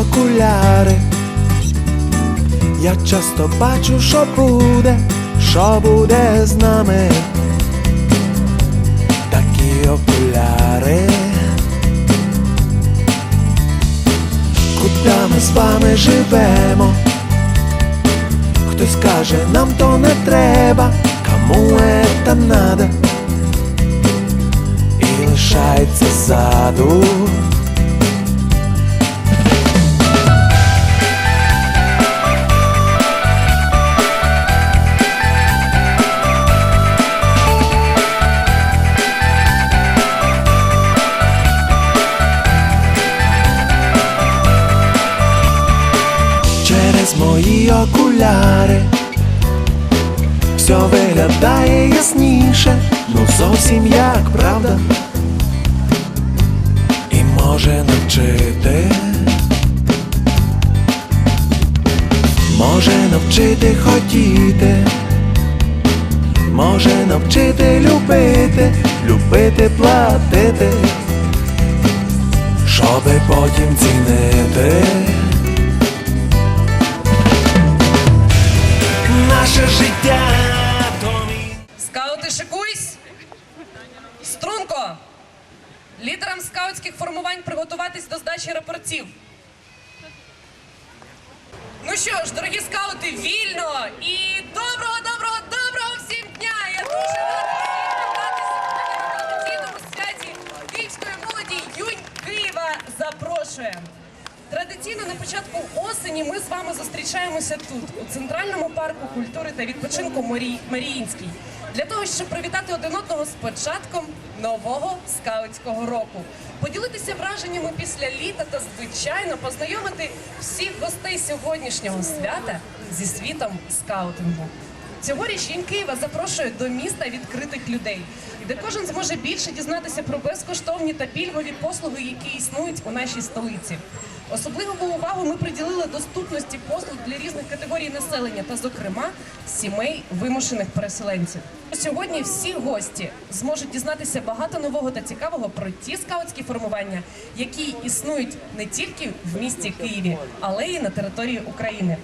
окуляри. Я часто бачу, що буде, що буде з нами. Такі окуляри. Куди ми з вами живемо? Хтось каже, нам то не треба, кому это надо І лишається ззаду виглядає ясніше, ну зовсім як правда, і може навчити, може навчити хотіти, може навчити любити, любити платити, щоби потім цінити. Наше життя Лідерам скаутських формувань приготуватись до здачі рапортів. Ну що ж, дорогі скаути, вільно і доброго, доброго, доброго всім дня! Я дуже рада сьогодні на традиційному святі київської молоді Юнь Києва запрошує. Традиційно на початку осені ми з вами зустрічаємося тут, у центральному парку культури та відпочинку Марі... Для того, щоб привітати один одного з початком нового скаутського року, поділитися враженнями після літа та звичайно познайомити всіх гостей сьогоднішнього свята зі світом скаутингу. Цьогоріч Юнь Києва запрошує до міста відкритих людей, де кожен зможе більше дізнатися про безкоштовні та пільгові послуги, які існують у нашій столиці. Особливу увагу ми приділили доступності послуг для різних категорій населення та, зокрема, сімей вимушених переселенців. Сьогодні всі гості зможуть дізнатися багато нового та цікавого про ті скаутські формування, які існують не тільки в місті Києві, але й на території України.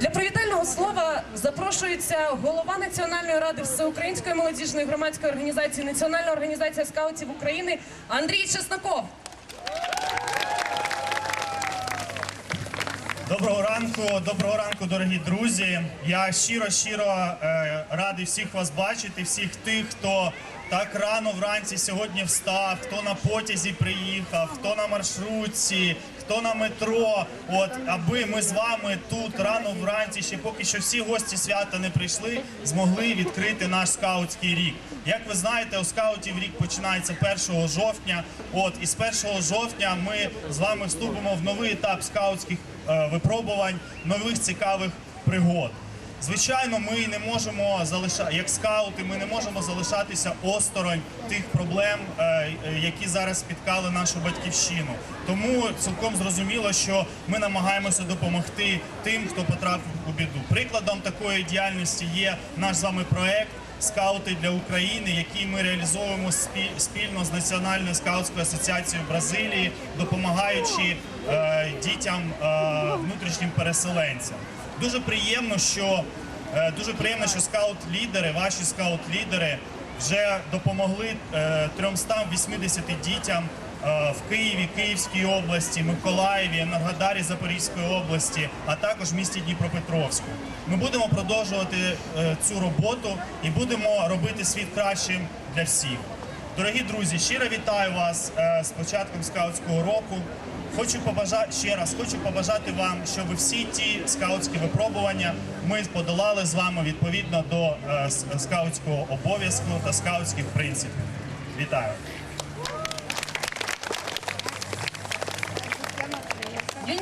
Для привітального слова запрошується голова Національної ради Всеукраїнської молодіжної громадської організації Національна організація скаутів України Андрій Чесноков. Доброго ранку, доброго ранку, дорогі друзі. Я щиро щиро е, радий всіх вас бачити, всіх тих, хто так рано вранці сьогодні встав, хто на потязі приїхав, хто на маршрутці, хто на метро. От аби ми з вами тут рано вранці, ще поки що всі гості свята не прийшли, змогли відкрити наш скаутський рік. Як ви знаєте, у скаутів рік починається 1 жовтня. От і з 1 жовтня ми з вами вступимо в новий етап скаутських е, випробувань, нових цікавих пригод. Звичайно, ми не можемо залишати, як скаути, ми не можемо залишатися осторонь тих проблем, е, які зараз спіткали нашу батьківщину. Тому цілком зрозуміло, що ми намагаємося допомогти тим, хто потрапив у біду. Прикладом такої діяльності є наш з вами проект. Скаути для України, які ми реалізовуємо спіль- спільно з Національною скаутською асоціацією Бразилії, допомагаючи е, дітям е, внутрішнім переселенцям. Дуже приємно, що е, дуже приємно, що скаут-лідери, ваші скаут-лідери вже допомогли е, 380 дітям в Києві, Київській області, Миколаєві, Енергодарі Запорізької області, а також в місті Дніпропетровську. Ми будемо продовжувати е, цю роботу і будемо робити світ кращим для всіх. Дорогі друзі, щиро вітаю вас е, з початком скаутського року. Хочу побажати ще раз, хочу побажати вам, щоб всі ті скаутські випробування ми подолали з вами відповідно до е, скаутського обов'язку та скаутських принципів. Вітаю! Юнь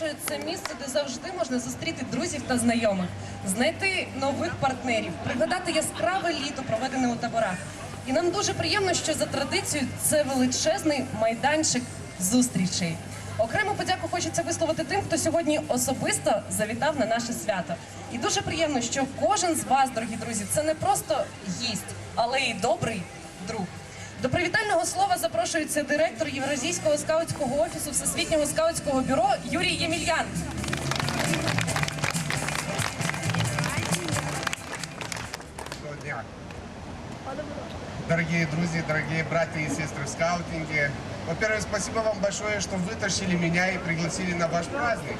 Києва це місце, де завжди можна зустріти друзів та знайомих, знайти нових партнерів, пригадати яскраве літо, проведене у таборах. І нам дуже приємно, що за традицією це величезний майданчик зустрічей. Окрему подяку хочеться висловити тим, хто сьогодні особисто завітав на наше свято. І дуже приємно, що кожен з вас, дорогі друзі, це не просто гість, але й добрий друг. До привітального слова запрошується директор Євразійського скаутського офісу Всесвітнього скаутського бюро Юрій Ємельян. Доброго дня. Дорогие друзья, дорогие братья и сестры в скаутинге. Во-первых, спасибо вам большое, что вытащили меня и пригласили на ваш праздник.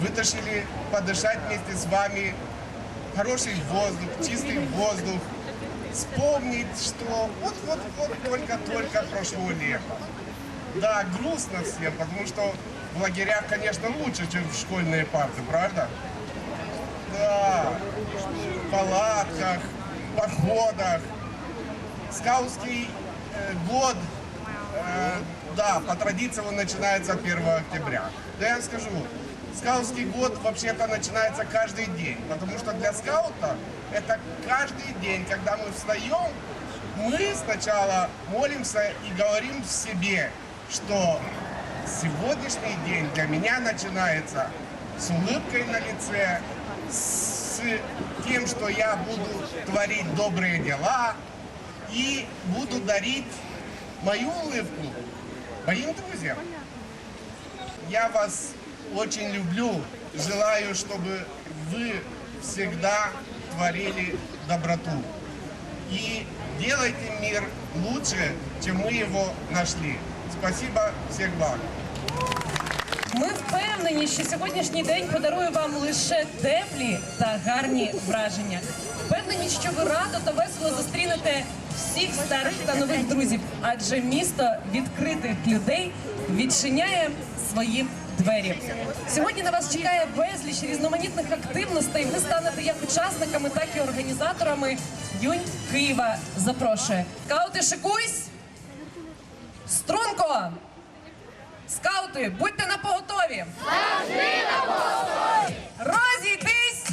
Вытащили подышать вместе с вами хороший воздух, чистый воздух. Вспомнить, что вот-вот-вот только-только прошло лето. Да, грустно всем, потому что в лагерях, конечно, лучше, чем в школьные парты, правда? Да, в палатках, походах. Скаутский э, год, э, да, по традиции он начинается 1 октября. Да я скажу, скаутский год вообще-то начинается каждый день, потому что для скаута это каждый день, когда мы встаем, мы сначала молимся и говорим себе, что сегодняшний день для меня начинается с улыбкой на лице, с тем, что я буду творить добрые дела и буду дарить мою улыбку моим друзьям. Я вас очень люблю, желаю, чтобы вы всегда творили доброту. И делайте мир лучше, чем мы его нашли. Спасибо, всех благ. Ми впевнені, що сьогоднішній день подарує вам лише теплі та гарні враження. Впевнені, що ви радо та весело зустрінете всіх старих та нових друзів, адже місто відкритих людей відчиняє свої двері. Сьогодні на вас чекає безліч різноманітних активностей. Ви станете як учасниками, так і організаторами. Юнь Києва запрошує. Скаути, шикуйсь! Струнко! Скаути, будьте на поготові! Завжди на поготові! Розійтись!